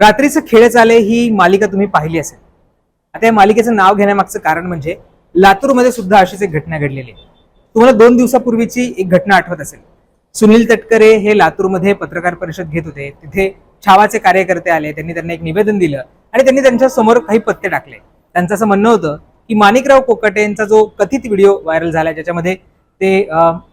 रात्रीचं खेळ चाले ही मालिका तुम्ही पाहिली असेल. आता या मालिकेचं नाव घेण्यामागचं कारण म्हणजे लातूरमध्ये सुद्धा अशीच एक घटना घडलेली आहे. तुम्हाला दोन दिवसापूर्वीची एक घटना आठवत असेल. सुनील तटकरे हे लातूरमध्ये पत्रकार परिषद घेत होते. तिथे छावाचे कार्यकर्ते आले त्यांनी त्यांना एक निवेदन दिलं आणि त्यांनी त्यांच्यासमोर काही पत्ते टाकले. त्यांचं असं म्हणणं होतं की माणिकराव कोकाटे यांचा जो कथित व्हिडिओ व्हायरल झाला ज्याच्यामध्ये ते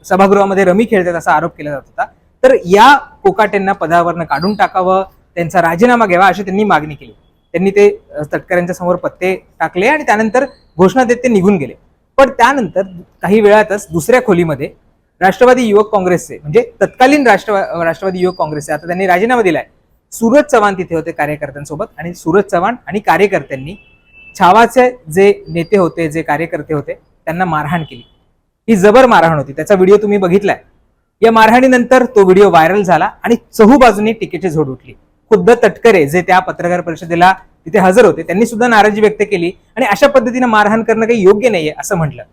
सभागृहामध्ये रमी खेळतात असा आरोप केला जात होता. तर या कोकाटेंना पदावरनं काढून टाकावं त्यांचा राजीनामा घ्यावा अशी त्यांनी मागणी केली. त्यांनी ते तटकऱ्यांच्या समोर पत्ते टाकले आणि त्यानंतर घोषणा देत ते निघून गेले. पण त्यानंतर काही वेळातच दुसऱ्या खोलीमध्ये राष्ट्रवादी युवक काँग्रेसचे म्हणजे तत्कालीन राष्ट्रवा राष्ट्रवादी युवक काँग्रेसचे आता त्यांनी राजीनामा दिलाय. सूरज चव्हाण तिथे होते कार्यकर्त्यांसोबत आणि सूरज चव्हाण आणि कार्यकर्त्यांनी छावाचे जे नेते होते जे कार्यकर्ते होते त्यांना मारहाण केली. ही जबर मारहाण होती. त्याचा व्हिडिओ तुम्ही बघितलाय. या मारहाणीनंतर तो व्हिडिओ व्हायरल झाला आणि चहू बाजूने टीकेची झोड उठली. खुद्द तटकरे जे त्या पत्रकार परिषदेला तिथे हजर होते त्यांनी सुद्धा नाराजी व्यक्त केली आणि अशा पद्धतीने मारहाण करणं काही योग्य नाहीये असं म्हटलं.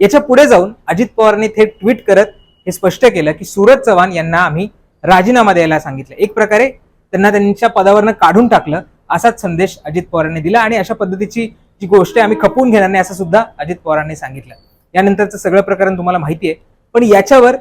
याच्यापुढे जाऊन अजित पवारांनी थेट ट्विट करत हे स्पष्ट केलं की सूरज चव्हाण यांना आम्ही राजीनामा द्यायला सांगितलं. एक प्रकारे त्यांना त्यांच्या पदावरनं काढून टाकलं असाच संदेश अजित पवारांनी दिला आणि अशा पद्धतीची जी गोष्ट आहे आम्ही खपवून घेणार नाही असं सुद्धा अजित पवारांनी सांगितलं. यानंतरचं सगळं प्रकरण तुम्हाला माहिती आहे. पण याच्यावर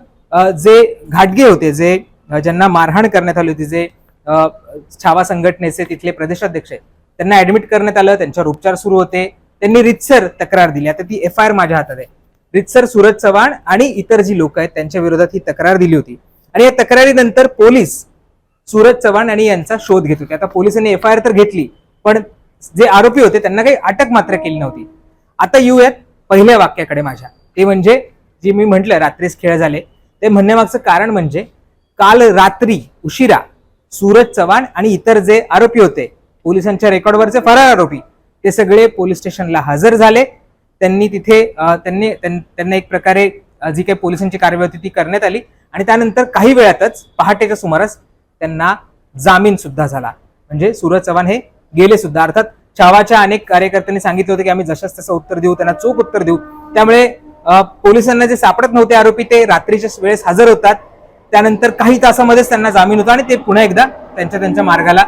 जे घाटगे होते जे ज्यांना मारहाण करण्यात आली होती जे छावा संघटनेचे तिथले प्रदेशाध्यक्ष आहेत. त्यांना ऍडमिट करण्यात आलं त्यांच्यावर उपचार सुरू होते. त्यांनी रितसर तक्रार दिली. आता ती एफ आय आर माझ्या हातात आहे. रितसर सूरज चव्हाण आणि इतर जी लोक आहेत त्यांच्या विरोधात ही तक्रार दिली होती. आणि या तक्रारीनंतर पोलीस सूरज चव्हाण आणि यांचा शोध घेत होते. आता पोलिसांनी एफ आय आर तर घेतली पण जे आरोपी होते त्यांना काही अटक मात्र केली नव्हती. आता येऊयात पहिल्या वाक्याकडे माझ्या. ते म्हणजे जे मी म्हटलं रात्रीच खेळ झाले. ते म्हणण्यामागचं कारण म्हणजे काल रात्री उशिरा सूरज चव्हाण आणि इतर जे आरोपी होते पोलिसांच्या रेकॉर्डवरचे फरार आरोपी ते सगळे पोलीस स्टेशनला हजर झाले. त्यांनी तिथे त्यांनी त्यां- त्यांना एक प्रकारे जी काही पोलिसांची कारवाई होती ती करण्यात आली. आणि त्यानंतर काही वेळातच पहाटेच्या सुमारास त्यांना जामीन सुद्धा झाला. म्हणजे सूरज चव्हाण हे गेले सुद्धा. अर्थात छावाच्या अनेक कार्यकर्त्यांनी सांगितले होते की आम्ही जशाच तसं उत्तर देऊ त्यांना चोख उत्तर देऊ. त्यामुळे पोलिसांना जे सापडत नव्हते आरोपी ते रात्रीच्या वेळेस हजर होतात. त्यानंतर काही तासामध्येच त्यांना जामीन होतो आणि ते पुन्हा एकदा त्यांच्या त्यांच्या मार्गाला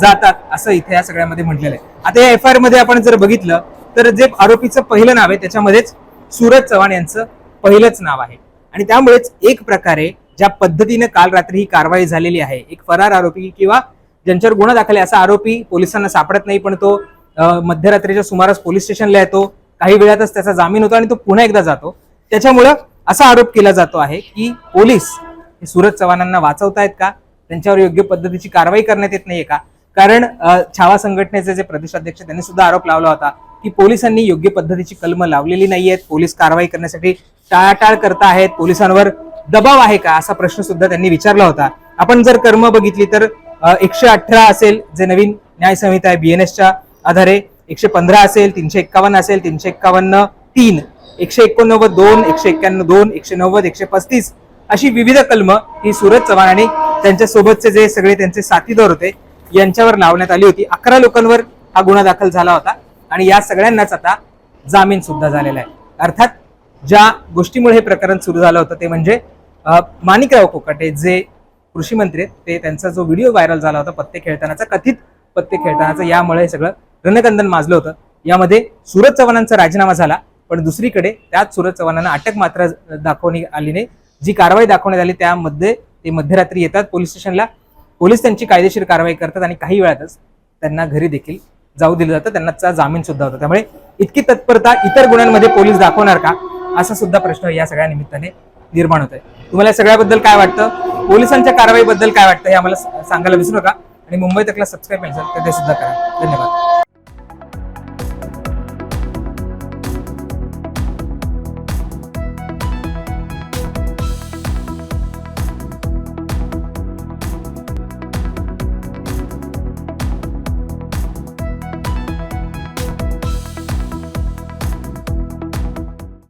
जातात असं इथे या सगळ्यामध्ये म्हटलेलं आहे. आता या एफ आय आरमध्ये आपण जर बघितलं तर जे आरोपीचं पहिलं नाव आहे त्याच्यामध्येच सूरज चव्हाण यांचं पहिलंच नाव आहे. आणि त्यामुळेच एक प्रकारे ज्या पद्धतीने काल रात्री ही कारवाई झालेली आहे एक फरार आरोपी किंवा ज्यांच्यावर गुन्हा दाखल आहे असा आरोपी पोलिसांना सापडत नाही पण तो मध्यरात्रीच्या सुमारास पोलीस स्टेशनला येतो काही वेळातच त्याचा जामीन होतो आणि तो पुन्हा एकदा जातो. त्याच्यामुळं असा आरोप केला जातो आहे की पोलीस हे सूरज चव्हाणांना वाचवतायत का? त्यांच्यावर योग्य पद्धतीची कारवाई करण्यात येत नाहीये का? कारण छावा संघटनेचे जे प्रदेशाध्यक्ष त्यांनी सुद्धा आरोप लावला होता की पोलिसांनी योग्य पद्धतीची कलम लावलेली नाहीयेत. पोलीस कारवाई करण्यासाठी टाळाटाळ करताहेत पोलिसांवर दबाव आहे का? असा प्रश्न सुद्धा त्यांनी विचारला होता. आपण जर कर्म बघितली तर एकशे अठरा असेल जे नवीन न्याय संहिता आहे बीएनएसच्या आधारे एकशे पंधरा असेल तीनशे एक्कावन्न असेल तीनशे एक्कावन्न तीन एकशे एकोणनव्वद दोन एकशे एक्क्याण्णव दोन एकशे नव्वद एकशे पस्तीस अशी विविध कलम ही सूरज चव्हाण आणि त्यांच्या सोबतचे जे सगळे त्यांचे साथीदार होते यांच्यावर लावण्यात आली होती. अकरा लोकांवर हा गुन्हा दाखल झाला होता आणि या सगळ्यांनाच आता जामीन सुद्धा झालेला आहे. अर्थात ज्या गोष्टीमुळे हे प्रकरण सुरू झालं होतं ते म्हणजे माणिकराव कोकाटे जे कृषी मंत्री आहेत ते त्यांचा जो व्हिडिओ व्हायरल झाला होता पत्ते खेळतानाचा कथित पत्ते खेळतानाचा यामुळे हे सगळं रणकंदन माजलं होतं. यामध्ये सूरज चव्हाणांचा राजीनामा झाला पण दुसरीकडे त्याच सूरज चव्हाणांना अटक मात्र दाखवणी आली नाही. जी कारवाई दाखवण्यात आली त्यामध्ये ते मध्यरात्री येतात पोलीस स्टेशनला. पोलीस त्यांची कायदेशीर कारवाई करतात आणि काही वेळातच त्यांना घरी देखील जाऊ दिलं जातं. त्यांना जामीन सुद्धा होतं. त्यामुळे इतकी तत्परता इतर गुन्ह्यांमध्ये पोलीस दाखवणार का? असा सुद्धा प्रश्न या सगळ्या निमित्ताने निर्माण होत आहे तुम्हाला या सगळ्याबद्दल काय वाटतं? पोलिसांच्या कारवाईबद्दल काय वाटतं हे आम्हाला सांगायला विसरू नका. आणि मुंबई तकला सबस्क्राईब मिळेल तर ते सुद्धा करा. धन्यवाद.